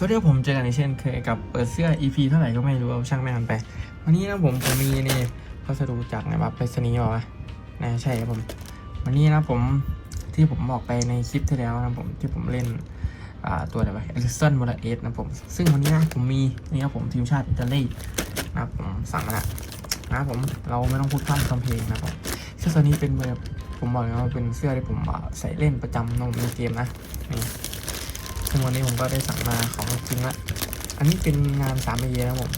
สวัสดีครับผมเจอกันอีกเช่นเคยกับเปิดเสื้อ EP เท่าไหร่ก็ไม่รู้เอาช่างแม่งมันไป วันนี้นะผมผมมีนี่พัสดุจากไหนวะไปรษณีย์บอกว่านะใช่ครับผม วันนี้นะผมที่ผมบอกไปในคลิปที่แล้วนะผมที่ผมเล่นอ่าตัวอะไรวะเอลิสันโมราเอสนะผม ซึ่งวันนี้นะผมมีนี่ครับผมทีมชาติอิตาลีนะผมสั่งมาแล้วนะผมเราไม่ต้องพูดพร่ำทำเพลงนะครับผมเสื้อตัวนี้เป็นแบบผมบอกเลยว่าเป็นเสื้อที่ผมใส่เล่นประจำในเกมนะนี่ ซึ่งวันนี้ผมก็ได้สั่งมาของจริงละ อันนี้เป็นงานสามเอนะครับผม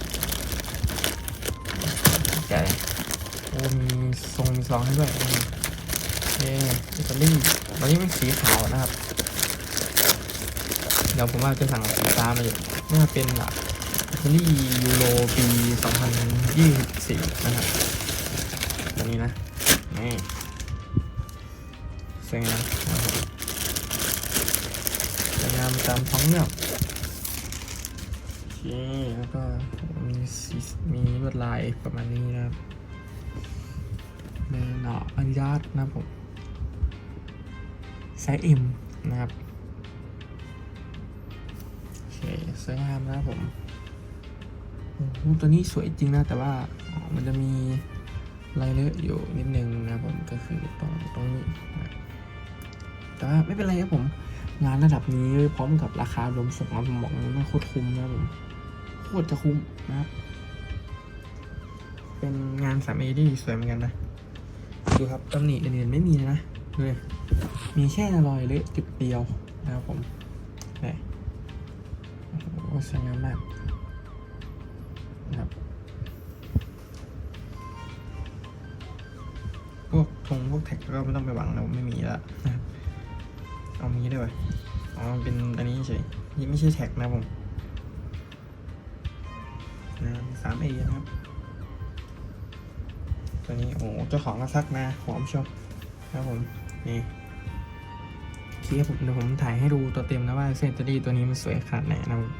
แกะเลยโอ้มีทรงมีซองให้ด้วยโอเคอิตาลีตอนนี้เป็นสีขาวนะครับ เดี๋ยวผมว่าจะสั่งสีฟ้ามาอยู่น่าเป็นอะอิตาลียูโรปี 2024 นะครับตัวนี้นะนี่สวยงามนะครับผมสวย งามตามท้องเรื่องโอเค แล้วก็มีสีมีลวดลายประมาณนี้นะครับแม่หนาอาดิดาสนะผมไซส์เอ็มนะครับโอเคสวยงามนะครับผมตัวนี้สวยจริงนะ แต่ว่ามันจะมีลายเลอะอยู่นิดนึงนะผมก็คือตรงตรงนี้นะแต่ว่าไม่เป็นไรครับผม งานระดับนี้พร้อมกับราคารวมส่งมาผมบอกเลยว่าโคตรคุ้มนะผมโคตรจะคุ้มนะครับ เป็นงานสามเอที่สวยเหมือนกันนะดูครับตำหนิอื่นๆไม่มีนะเลยมีแค่รอยเละจุดเดียวนะครับผมนี่โอ้สวยงามมากนะครับพวกธงพวกแท็กก็ไม่ต้องไปหวังแล้วไม่มีแล้วนะครับ เอามีด้วยวะอ๋อเป็นอันนี้เฉยนี่ไม่ใช่แท็กนะผมนะสามเอนะครับ ตัวนี้โอ้โหเจ้าของก็ซักมาหอมชยวครับผม นี่เคครับผมเดี๋ยวผมถ่ายให้ดูตัวเต็มนะว่าเซนตอรี่ตัวนี้มันสวยขนาดไหนนะครับผม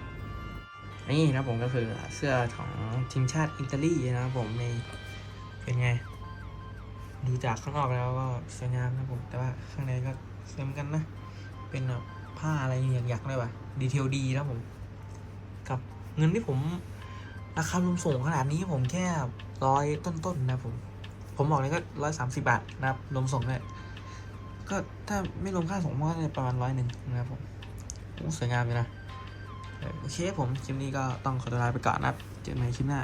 นี่นะผมก็คือเสื้อของทีมชาติอิตาลีนะครับผมในเป็นไง ดูจากข้างนอกแล้วก็สวยงามนะผม แต่ว่าข้างในก็สวยเหมือนกันนะ เป็นแบบผ้าอะไรอย่างยักษ์เลยว่ะดีเทลดีนะผม กับเงินที่ผม ราคารวมส่งขนาดนี้ผมแค่ร้อยต้นๆนะผม ผมบอกเลยก็ร้อยสามสิบาทนะครับรวมส่งเลยก็ถ้าไม่รวมค่าส่งก็จะประมาณร้อยหนึ่งนะครับผมสวยงามเลยนะโอเคผมคลิปนี้ก็ต้องขอตัวลาไปก่อนนะครับเจอกันใหม่คลิปหน้า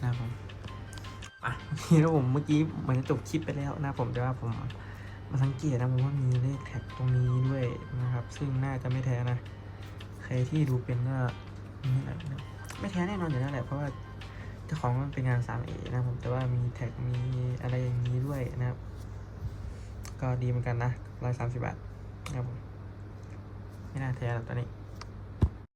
นะครับผมอะโอเคแล้วผมเมื่อกี้เหมือนจะจบคลิปไปแล้วนะผมแต่ว่าผม มาสังเกตนะผมว่ามีเลขแท็กตรงนี้ด้วยนะครับ ซึ่งน่าจะไม่แท้นะ ใครที่ดูเป็นก็ไม่แท้แน่นอนอยู่แล้วแหละ เพราะว่าเจ้าของมันเป็นงาน 3A นะผมแต่ว่ามีแท็กมีอะไรอย่างนี้ด้วยนะครับ ก็ดีเหมือนกันนะร้อยสามสิบบาทนะครับผมไม่น่าแท้หรอกตอนนี้